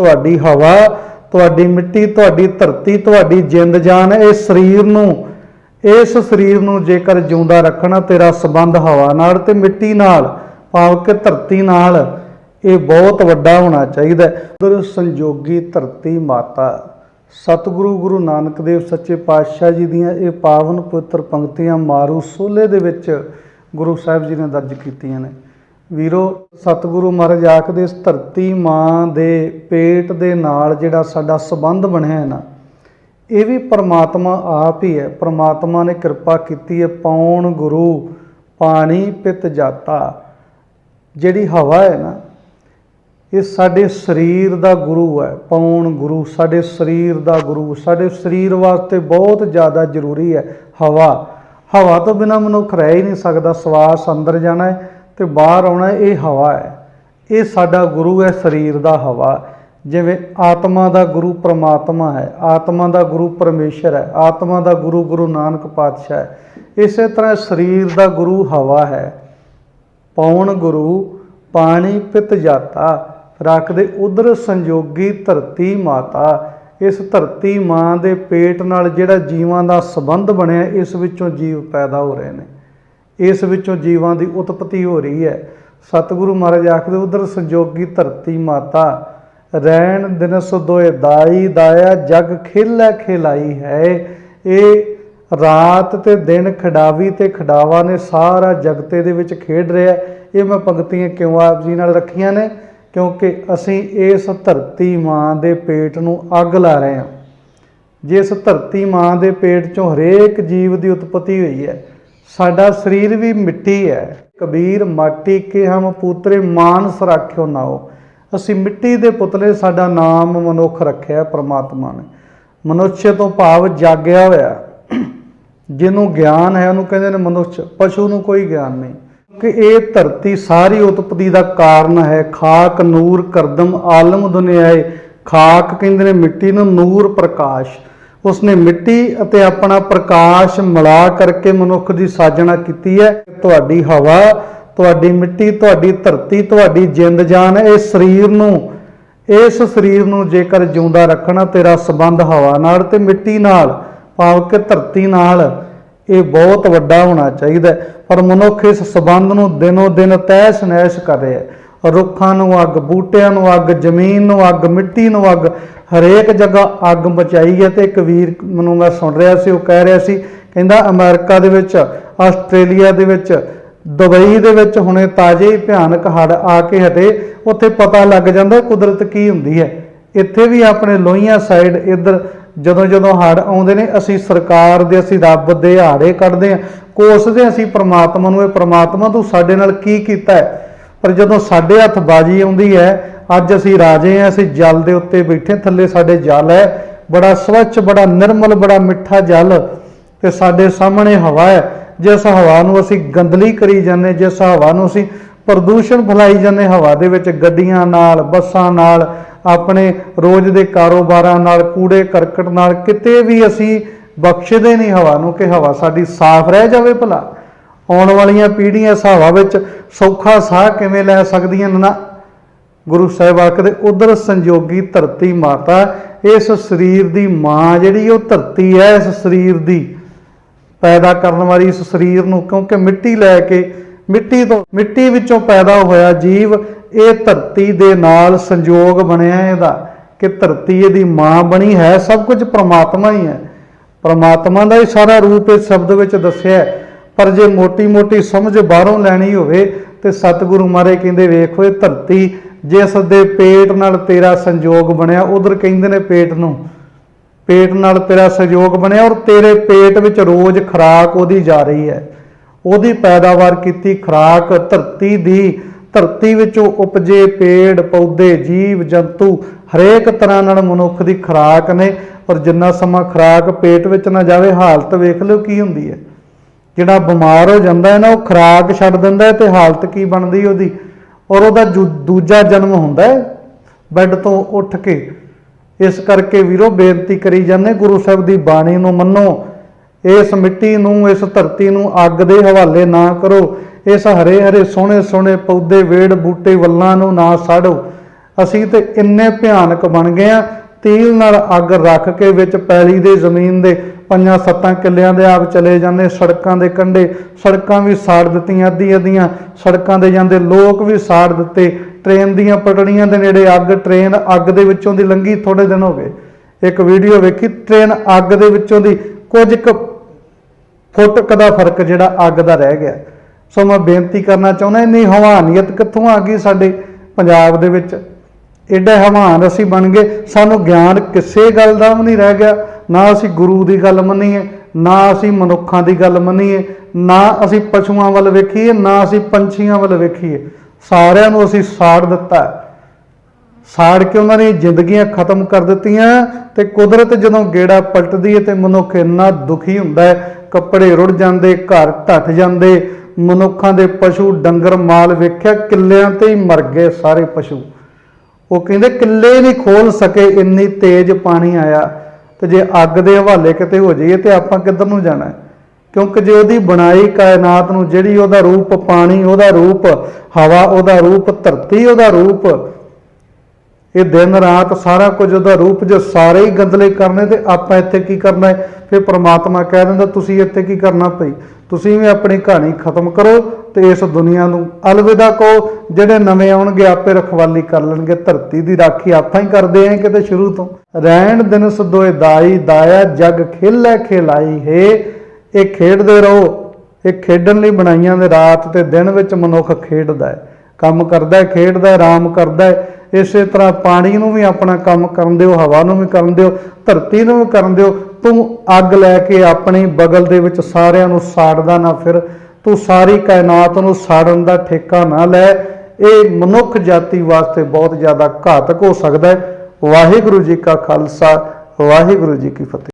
ਤੁਹਾਡੀ ਹਵਾ, ਤੁਹਾਡੀ ਮਿੱਟੀ, ਤੁਹਾਡੀ ਧਰਤੀ, ਤੁਹਾਡੀ ਜਿੰਦ ਜਾਨ, ਇਹ ਸਰੀਰ ਨੂੰ, ਇਸ ਸਰੀਰ ਨੂੰ ਜੇਕਰ ਜਿਉਂਦਾ ਰੱਖਣਾ ਤੇਰਾ ਸਬੰਧ ਹਵਾ ਨਾਲ ਤੇ ਮਿੱਟੀ ਨਾਲ, ਭਾਵ ਕਿ ਧਰਤੀ ਨਾਲ, ਇਹ ਬਹੁਤ ਵੱਡਾ ਹੋਣਾ ਚਾਹੀਦਾ ਹੈ। ਸੰਜੋਗੀ ਧਰਤੀ ਮਾਤਾ, ਸਤਿਗੁਰੂ ਗੁਰੂ ਨਾਨਕ ਦੇਵ ਸੱਚੇ ਪਾਤਸ਼ਾਹ ਜੀ ਦੀਆਂ ਇਹ ਪਾਵਨ ਪਵਿੱਤਰ ਪੰਕਤੀਆਂ ਮਾਰੂ ਸੋਲੇ ਦੇ ਵਿੱਚ ਗੁਰੂ ਸਾਹਿਬ ਜੀ ਨੇ ਦਰਜ ਕੀਤੀਆਂ ਨੇ। ਵੀਰੋ, ਸਤਿਗੁਰੂ ਮਹਾਰਾਜ ਆਖਦੇ ਇਸ ਧਰਤੀ ਮਾਂ ਦੇ ਪੇਟ ਦੇ ਨਾਲ ਜਿਹੜਾ ਸਾਡਾ ਸਬੰਧ ਬਣਿਆ ਹੈ ਨਾ, ਇਹ ਵੀ ਪਰਮਾਤਮਾ ਆਪ ਹੀ ਹੈ। ਪਰਮਾਤਮਾ ਨੇ ਕਿਰਪਾ ਕੀਤੀ ਹੈ, ਪੌਣ ਗੁਰੂ ਪਾਣੀ ਪਿਤ ਜਾਤਾ। ਜਿਹੜੀ ਹਵਾ ਹੈ ਨਾ, ਇਹ ਸਾਡੇ ਸਰੀਰ ਦਾ ਗੁਰੂ ਹੈ, ਪੌਣ ਗੁਰੂ ਸਾਡੇ ਸਰੀਰ ਦਾ ਗੁਰੂ। ਸਾਡੇ ਸਰੀਰ ਵਾਸਤੇ ਬਹੁਤ ਜ਼ਿਆਦਾ ਜ਼ਰੂਰੀ ਹੈ ਹਵਾ। ਹਵਾ ਤੋਂ ਬਿਨਾ ਮਨੁੱਖ ਰਹਿ ਹੀ ਨਹੀਂ ਸਕਦਾ, ਸਵਾਸ ਅੰਦਰ ਜਾਣਾ ਹੈ। ਤੇ ਬਾਹਰ ਆਉਣਾ ਇਹ ਹਵਾ ਹੈ। ਇਹ ਸਾਡਾ ਗੁਰੂ ਹੈ, ਸਰੀਰ ਦਾ ਹਵਾ ਜਿਵੇਂ ਆਤਮਾ ਦਾ ਗੁਰੂ ਪ੍ਰਮਾਤਮਾ ਹੈ, ਆਤਮਾ ਦਾ ਗੁਰੂ ਪਰਮੇਸ਼ਰ ਹੈ, ਆਤਮਾ ਦਾ ਗੁਰੂ ਗੁਰੂ ਨਾਨਕ ਪਾਤਸ਼ਾਹ ਹੈ। ਇਸੇ ਤਰ੍ਹਾਂ ਸਰੀਰ ਦਾ ਗੁਰੂ ਹਵਾ ਹੈ। ਪੌਣ ਗੁਰੂ, ਪਾਣੀ ਪਿਤ ਜਾਤਾ, ਰੱਖਦੇ ਉਧਰ ਸੰਜੋਗੀ ਧਰਤੀ ਮਾਤਾ। ਇਸ ਧਰਤੀ ਮਾਂ ਦੇ ਪੇਟ ਨਾਲ ਜਿਹੜਾ ਜੀਵਾਂ ਦਾ ਸੰਬੰਧ ਬਣਿਆ, ਇਸ ਵਿੱਚੋਂ ਜੀਵ ਪੈਦਾ ਹੋ ਰਹੇ ਨੇ। ਇਸ ਵਿੱਚੋਂ ਜੀਵਾਂ ਦੀ ਉਤਪਤੀ ਹੋ ਰਹੀ ਹੈ। ਸਤਿਗੁਰੂ ਮਹਾਰਾਜ ਆਖਦੇ, ਉਧਰ ਸੰਜੋਗੀ ਧਰਤੀ ਮਾਤਾ, ਰਹਿਣ ਦਿਨ ਦੋਏ ਦਾਈ ਦਾਇਆ, ਜਗ ਖੇਲੇ ਖਿਲਾਈ ਹੈ। ਇਹ ਰਾਤ ਤੇ ਦਿਨ ਖਡਾਵੀ ਤੇ ਖਡਾਵਾ ਨੇ ਸਾਰਾ ਜਗਤੇ ਦੇ ਵਿੱਚ ਖੇਡ ਰਿਹਾ ਇਹ ਮੈਂ ਪੰਕਤੀਆਂ ਕਿਉਂ ਆਪ ਜੀ ਨਾਲ ਰੱਖੀਆਂ ਨੇ? ਕਿਉਂਕਿ ਅਸੀਂ ਇਸ ਧਰਤੀ ਮਾਂ ਦੇ ਪੇਟ ਨੂੰ ਅੱਗ ਲਾ ਰਹੇ ਹਾਂ। ਜਿਸ ਧਰਤੀ ਮਾਂ ਦੇ ਪੇਟ ਚੋਂ ਹਰੇਕ ਜੀਵ ਦੀ ਉਤਪਤੀ ਹੋਈ ਹੈ ਸਾਡਾ ਸਰੀਰ ਵੀ ਮਿੱਟੀ ਹੈ। ਕਬੀਰ, ਮਾਟੀ ਕੇ ਹਮ ਪੂਤਰੇ ਮਾਨਸ ਰਾਖਿਓ ਨਾਓ ਅਸੀਂ ਮਿੱਟੀ ਦੇ ਪੁਤਲੇ ਸਾਡਾ ਨਾਮ ਮਨੁੱਖ ਰੱਖਿਆ ਪ੍ਰਮਾਤਮਾ ਨੇ। ਮਨੁੱਖ ਤੋਂ ਭਾਵ ਜਾਗਿਆ ਹੋਇਆ। ਜਿਹਨੂੰ ਗਿਆਨ ਹੈ, ਉਹਨੂੰ ਕਹਿੰਦੇ ਨੇ ਮਨੁੱਖ, ਪਸ਼ੂ ਨੂੰ ਕੋਈ ਗਿਆਨ ਨਹੀਂ। ਕਿ ਇਹ ਧਰਤੀ ਸਾਰੀ ਉਤਪਤੀ ਦਾ ਕਾਰਨ ਹੈ। ਖਾਕ, ਨੂਰ, ਕਰਦਮ, ਆਲਮ ਦੁਨਿਆਏ। ਖਾਕ ਕਹਿੰਦੇ ਨੇ ਮਿੱਟੀ ਨੂੰ ਨੂਰ ਪ੍ਰਕਾਸ਼। ਉਸਨੇ ਮਿੱਟੀ ਅਤੇ ਆਪਣਾ ਪ੍ਰਕਾਸ਼ ਮਿਲਾ ਕਰਕੇ ਮਨੁੱਖ ਦੀ ਸਾਜਣਾ ਕੀਤੀ ਹੈ ਤੁਹਾਡੀ ਹਵਾ, ਤੁਹਾਡੀ ਮਿੱਟੀ, ਤੁਹਾਡੀ ਧਰਤੀ, ਤੁਹਾਡੀ ਜਿੰਦ ਜਾਨ, ਇਹ ਸਰੀਰ ਨੂੰ, ਇਸ ਸਰੀਰ ਨੂੰ ਜੇਕਰ ਜਿਉਂਦਾ ਰੱਖਣਾ ਤੇਰਾ ਸਬੰਧ ਹਵਾ ਨਾਲ ਤੇ ਮਿੱਟੀ ਨਾਲ, ਭਾਵ ਕਿ ਧਰਤੀ ਨਾਲ, ਇਹ ਬਹੁਤ ਵੱਡਾ ਹੋਣਾ ਚਾਹੀਦਾ ਹੈ। ਪਰ ਮਨੁੱਖ ਇਸ ਸਬੰਧ ਨੂੰ ਦਿਨੋ ਦਿਨ ਤੈਸ ਨੈਸ਼ ਕਰ ਰਿਹਾ ਹੈ ਰੁੱਖਾਂ ਨੂੰ ਅੱਗ, ਬੂਟਿਆਂ ਨੂੰ ਅੱਗ, ਜ਼ਮੀਨ ਨੂੰ ਅੱਗ, ਮਿੱਟੀ ਨੂੰ ਅੱਗ, ਹਰੇਕ ਜਗ੍ਹਾ ਅੱਗ ਮਚਾਈ ਹੈ ਤੇ ਇੱਕ ਵੀਰ ਮੈਨੂੰ ਮੈਂ ਸੁਣ ਰਿਹਾ ਸੀ, ਉਹ ਕਹਿ ਰਿਹਾ ਸੀ, ਕਹਿੰਦਾ ਅਮਰੀਕਾ ਦੇ ਵਿੱਚ, ਆਸਟ੍ਰੇਲੀਆ ਦੇ ਵਿੱਚ, ਦੁਬਈ ਦੇ ਵਿੱਚ ਹੁਣੇ ਤਾਜ਼ੇ ਹੀ ਭਿਆਨਕ ਹੜ੍ਹ ਆ ਕੇ ਹਟੇ, ਉੱਥੇ ਪਤਾ ਲੱਗ ਜਾਂਦਾ ਕੁਦਰਤ ਕੀ ਹੁੰਦੀ ਹੈ। ਇੱਥੇ ਵੀ ਆਪਣੇ ਲੋਹੀਆਂ ਸਾਈਡ ਇੱਧਰ ਜਦੋਂ ਜਦੋਂ ਹੜ੍ਹ ਆਉਂਦੇ ਨੇ, ਅਸੀਂ ਸਰਕਾਰ ਦੇ, ਅਸੀਂ ਰੱਬ ਦੇ ਹਾੜੇ ਕੱਢਦੇ ਹਾਂ। ਕੋਸਦੇ ਅਸੀਂ ਪ੍ਰਮਾਤਮਾ ਨੂੰ, ਇਹ ਪ੍ਰਮਾਤਮਾ ਤੂੰ ਸਾਡੇ ਨਾਲ ਕੀ ਕੀਤਾ ਹੈ? ਪਰ ਜਦੋਂ ਸਾਡੇ ਹੱਥ ਬਾਜੀ ਆਉਂਦੀ ਹੈ, ਅੱਜ ਅਸੀਂ ਰਾਜੇ ਹਾਂ, ਅਸੀਂ ਜਲ ਦੇ ਉੱਤੇ ਬੈਠੇ, ਥੱਲੇ ਸਾਡੇ ਜਲ ਹੈ। ਬੜਾ ਸਵੱਛ, ਬੜਾ ਨਿਰਮਲ, ਬੜਾ ਮਿੱਠਾ ਜਲ ਤੇ ਸਾਡੇ ਸਾਹਮਣੇ ਹਵਾ ਹੈ। ਜਿਸ ਹਵਾ ਨੂੰ ਅਸੀਂ ਗੰਦਲੀ ਕਰੀ ਜਾਂਦੇ, ਜਿਸ ਹਵਾ ਨੂੰ ਅਸੀਂ ਪ੍ਰਦੂਸ਼ਣ ਫੈਲਾਈ ਜਾਂਦੇ, ਹਵਾ ਦੇ ਵਿੱਚ ਗੱਡੀਆਂ ਨਾਲ, ਬੱਸਾਂ ਨਾਲ, ਆਪਣੇ ਰੋਜ਼ ਦੇ ਕਾਰੋਬਾਰਾਂ ਨਾਲ, ਕੂੜੇ, ਕਰਕਟ ਨਾਲ, ਕਿਤੇ ਵੀ ਅਸੀਂ ਬਖਸ਼ਦੇ ਨਹੀਂ ਹਵਾ ਨੂੰ ਕਿ ਹਵਾ ਸਾਡੀ ਸਾਫ਼ ਰਹਿ ਜਾਵੇ ਭਲਾ। ਆਉਣ ਵਾਲੀਆਂ ਪੀੜ੍ਹੀਆਂ ਇਸ ਹਵਾ ਵਿੱਚ ਸੌਖਾ ਸਾਹ ਕਿਵੇਂ ਲੈ ਸਕਦੀਆਂ ਨਾ ਗੁਰੂ ਸਾਹਿਬ ਆਖਦੇ, ਉਧਰ ਸੰਜੋਗੀ ਧਰਤੀ ਮਾਤਾ, ਇਸ ਸਰੀਰ ਦੀ ਮਾਂ ਜਿਹੜੀ ਉਹ ਧਰਤੀ ਹੈ, ਇਸ ਸਰੀਰ ਦੀ ਪੈਦਾ ਕਰਨ ਵਾਲੀ ਇਸ ਸਰੀਰ ਨੂੰ, ਕਿਉਂਕਿ ਮਿੱਟੀ ਲੈ ਕੇ, ਮਿੱਟੀ ਤੋਂ, ਮਿੱਟੀ ਵਿੱਚੋਂ ਪੈਦਾ ਹੋਇਆ ਜੀਵ, ਇਹ ਧਰਤੀ ਦੇ ਨਾਲ ਸੰਜੋਗ ਬਣਿਆ ਇਹਦਾ ਕਿ ਧਰਤੀ ਇਹਦੀ ਮਾਂ ਬਣੀ ਹੈ, ਸਭ ਕੁਝ ਪ੍ਰਮਾਤਮਾ ਹੀ ਹੈ ਪ੍ਰਮਾਤਮਾ ਦਾ ਹੀ ਸਾਰਾ ਰੂਪ ਇਸ ਸ਼ਬਦ ਵਿੱਚ ਦੱਸਿਆ ਹੈ। ਪਰ ਜੇ ਮੋਟੀ-ਮੋਟੀ ਸਮਝ ਬਾਹਰੋਂ ਲੈਣੀ ਹੋਵੇ ਤੇ ਸਤਿਗੁਰੂ ਮਾਰੇ ਕਹਿੰਦੇ ਵੇਖੋ ਇਹ ਧਰਤੀ ਜਿਸ ਦੇ ਪੇਟ ਨਾਲ ਤੇਰਾ ਸੰਜੋਗ ਬਣਿਆ, ਉਧਰ ਕਹਿੰਦੇ ਨੇ ਪੇਟ ਨੂੰ, ਪੇਟ ਨਾਲ ਤੇਰਾ ਸਹਿਯੋਗ ਬਣਿਆ ਔਰ ਤੇਰੇ ਪੇਟ ਵਿੱਚ ਰੋਜ਼ ਖੁਰਾਕ ਉਹਦੀ ਜਾ ਰਹੀ ਹੈ। ਉਹਦੀ ਪੈਦਾਵਾਰ ਕੀਤੀ ਖੁਰਾਕ ਧਰਤੀ ਦੀ, ਧਰਤੀ ਵਿੱਚੋਂ ਉਪਜੇ ਪੇੜ, ਪੌਦੇ, ਜੀਵ, ਜੰਤੂ ਹਰੇਕ ਤਰ੍ਹਾਂ ਨਾਲ ਮਨੁੱਖ ਦੀ ਖੁਰਾਕ ਨੇ ਔਰ ਜਿੰਨਾ ਸਮਾਂ ਖੁਰਾਕ ਪੇਟ ਵਿੱਚ ਨਾ ਜਾਵੇ, ਹਾਲਤ ਵੇਖ ਲਓ ਕੀ ਹੁੰਦੀ ਹੈ। ਜਿਹੜਾ ਬਿਮਾਰ ਹੋ ਜਾਂਦਾ ਹੈ ਨਾ, ਉਹ ਖੁਰਾਕ ਛੱਡ ਦਿੰਦਾ ਹੈ ਤੇ ਹਾਲਤ ਕੀ ਬਣਦੀ ਉਹਦੀ? ਔਰ ਉਹਦਾ ਜੂ- ਦੂਜਾ ਜਨਮ ਹੁੰਦਾ ਹੈ, ਬੈੱਡ ਤੋਂ ਉੱਠ ਕੇ। ਇਸ ਕਰਕੇ ਵੀਰੋ ਬੇਨਤੀ ਕਰੀ ਜਾਂਦੇ, ਗੁਰੂ ਸਾਹਿਬ ਦੀ ਬਾਣੀ ਨੂੰ ਮੰਨੋ। ਇਸ ਮਿੱਟੀ ਨੂੰ, ਇਸ ਧਰਤੀ ਨੂੰ ਅੱਗ ਦੇ ਹਵਾਲੇ ਨਾ ਕਰੋ। ਇਸ ਹਰੇ ਹਰੇ ਸੋਹਣੇ ਸੋਹਣੇ ਪੌਦੇ ਵੇੜ ਬੂਟੇ ਵੱਲਾਂ ਨੂੰ ਨਾ ਸਾੜੋ। ਅਸੀਂ ਤੇ ਇੰਨੇ ਭਿਆਨਕ ਬਣ ਗਏ ਆ ਤੀਲ ਨਾਲ ਅੱਗ ਰੱਖ ਕੇ ਵਿੱਚ ਪੈਲੀ ਦੇ, ਜ਼ਮੀਨ ਦੇ ਪੰਜਾਂ ਸੱਤਾਂ ਕਿੱਲਿਆਂ ਦੇ ਆਪ ਚਲੇ ਜਾਂਦੇ ਸੜਕਾਂ ਦੇ ਕੰਢੇ। ਸੜਕਾਂ ਵੀ ਸਾੜ ਦਿੱਤੀਆਂ ਅੱਧੀ ਅੱਧੀਆਂ ਸੜਕਾਂ ਦੇ ਜਾਂਦੇ ਲੋਕ ਵੀ ਸਾੜ ਦਿੱਤੇ। ਟ੍ਰੇਨ ਦੀਆਂ ਪਟੜੀਆਂ ਦੇ ਨੇੜੇ ਅੱਗ, ਟ੍ਰੇਨ ਅੱਗ ਦੇ ਵਿੱਚੋਂ ਦੀ ਲੰਘੀ ਥੋੜੇ ਦਿਨ ਹੋ ਗਏ। ਇੱਕ ਵੀਡੀਓ ਵੇਖੀ, ਟ੍ਰੇਨ ਅੱਗ ਦੇ ਵਿੱਚੋਂ ਦੀ ਕੁਝ ਕੁ ਫੁੱਟ ਕਦਾ ਫ਼ਰਕ ਜਿਹੜਾ ਅੱਗ ਦਾ ਰਹਿ ਗਿਆ। ਸੋ ਮੈਂ ਬੇਨਤੀ ਕਰਨਾ ਚਾਹੁੰਦਾ, ਇੰਨੀ ਹਵਾਨੀਅਤ ਕਿੱਥੋਂ ਆ ਗਈ ਸਾਡੇ ਪੰਜਾਬ ਦੇ ਵਿੱਚ? ਐਡਾ ਹਵਾਨ ਅਸੀਂ ਬਣ ਗਏ। ਸਾਨੂੰ ਗਿਆਨ ਕਿਸੇ ਗੱਲ ਦਾ ਵੀ ਨਹੀਂ ਰਹਿ ਗਿਆ। ਨਾ ਅਸੀਂ ਗੁਰੂ ਦੀ ਗੱਲ ਮੰਨੀਏ, ਨਾ ਅਸੀਂ ਮਨੁੱਖਾਂ ਦੀ ਗੱਲ ਮੰਨੀਏ, ਨਾ ਅਸੀਂ ਪਸ਼ੂਆਂ ਵੱਲ ਵੇਖੀਏ, ਨਾ ਅਸੀਂ ਪੰਛੀਆਂ ਵੱਲ ਵੇਖੀਏ। ਸਾਰਿਆਂ ਨੂੰ ਅਸੀਂ ਸਾੜ ਦਿੱਤਾ ਸਾੜ ਕੇ ਉਹਨਾਂ ਦੀਆਂ ਜ਼ਿੰਦਗੀਆਂ ਖਤਮ ਕਰ ਦਿੱਤੀਆਂ ਤੇ ਕੁਦਰਤ ਜਦੋਂ ਗੇੜਾ ਪਲਟਦੀ ਹੈ ਤੇ ਮਨੁੱਖ ਇੰਨਾ ਦੁਖੀ ਹੁੰਦਾ ਹੈ। ਕੱਪੜੇ ਰੁੜ ਜਾਂਦੇ, ਘਰ ਢੱਟ ਜਾਂਦੇ। ਮਨੁੱਖਾਂ ਦੇ ਪਸ਼ੂ ਡੰਗਰ ਮਾਲ ਵੇਖਿਆ, ਕਿੱਲਿਆਂ ਤੇ ਹੀ ਮਰ ਗਏ ਸਾਰੇ ਪਸ਼ੂ। ਉਹ ਕਹਿੰਦੇ ਕਿੱਲੇ ਨਹੀਂ ਖੋਲ ਸਕੇ, ਇੰਨੀ ਤੇਜ਼ ਪਾਣੀ ਆਇਆ ਤੇ ਜੇ ਅੱਗ ਦੇ ਹਵਾਲੇ ਕਿਤੇ ਹੋ ਜਾਈਏ ਤੇ ਆਪਾਂ ਕਿੱਧਰ ਨੂੰ ਜਾਣਾ? ਕਿਉਂਕਿ ਜੇ ਉਹਦੀ ਬਣਾਈ ਕਾਇਨਾਤ ਨੂੰ ਜਿਹੜੀ ਉਹਦਾ ਰੂਪ ਪਾਣੀ, ਉਹਦਾ ਰੂਪ ਹਵਾ, ਉਹਦਾ ਰੂਪ ਧਰਤੀ, ਉਹਦਾ ਰੂਪ ਇਹ ਦਿਨ ਰਾਤ ਸਾਰਾ ਕੁਝ ਉਹਦਾ ਰੂਪ ਜੋ ਸਾਰੇ ਹੀ ਗੰਦਲੇ ਕਰਨੇ ਤੇ ਆਪਾਂ ਇੱਥੇ ਕੀ ਕਰਨਾ ਹੈ? ਫਿਰ ਪ੍ਰਮਾਤਮਾ ਕਹਿ ਦਿੰਦਾ, ਤੁਸੀਂ ਇੱਥੇ ਕੀ ਕਰਨਾ ਪਈ ਤੁਸੀਂ ਵੀ ਆਪਣੀ ਕਹਾਣੀ ਖਤਮ ਕਰੋ ਤੇ ਇਸ ਦੁਨੀਆ ਨੂੰ ਅਲਵਿਦਾ ਕਹੋ, ਜਿਹੜੇ ਨਵੇਂ ਆਉਣਗੇ ਆਪੇ ਰਖਵਾਲੀ ਕਰ ਲੈਣਗੇ, ਧਰਤੀ ਦੀ ਰਾਖੀ ਆਪਾਂ ਹੀ ਕਰਦੇ ਆਂ ਕਿਤੇ ਸ਼ੁਰੂ ਤੋਂ। ਰਹਿਣ ਦਿਨ ਸਦੋਏ ਦਾਈ ਦਾਇਆ, ਜਗ ਖੇਲੇ ਖੇਲਾਈ ਹੈ। ਇਹ ਖੇਡਦੇ ਰਹੋ, ਇਹ ਖੇਡਣ ਲਈ ਬਣਾਈਆਂ ਨੇ ਰਾਤ ਤੇ ਦਿਨ ਵਿੱਚ ਮਨੁੱਖ ਖੇਡਦਾ ਹੈ। ਕੰਮ ਕਰਦਾ ਹੈ, ਖੇਡਦਾ ਹੈ, ਆਰਾਮ ਕਰਦਾ ਹੈ। ਇਸੇ ਤਰ੍ਹਾਂ ਪਾਣੀ ਨੂੰ ਵੀ ਆਪਣਾ ਕੰਮ ਕਰਨ ਦਿਓ, ਹਵਾ ਨੂੰ ਵੀ ਕਰਨ ਦਿਓ, ਧਰਤੀ ਨੂੰ ਵੀ ਕਰਨ ਦਿਓ, ਤੂੰ ਅੱਗ ਲੈ ਕੇ ਆਪਣੀ ਬਗਲ ਦੇ ਵਿੱਚ ਸਾਰਿਆਂ ਨੂੰ ਸਾੜਦਾ ਨਾ ਫਿਰ, ਤੂੰ ਸਾਰੀ ਕਾਇਨਾਤ ਨੂੰ ਸਾੜਨ ਦਾ ਠੇਕਾ ਨਾ ਲੈ। ਇਹ ਮਨੁੱਖ ਜਾਤੀ ਵਾਸਤੇ ਬਹੁਤ ਜ਼ਿਆਦਾ ਘਾਤਕ ਹੋ ਸਕਦਾ ਹੈ। ਵਾਹਿਗੁਰੂ ਜੀ ਕਾ ਖਾਲਸਾ, ਵਾਹਿਗੁਰੂ ਜੀ ਕੀ ਫਤਿਹ।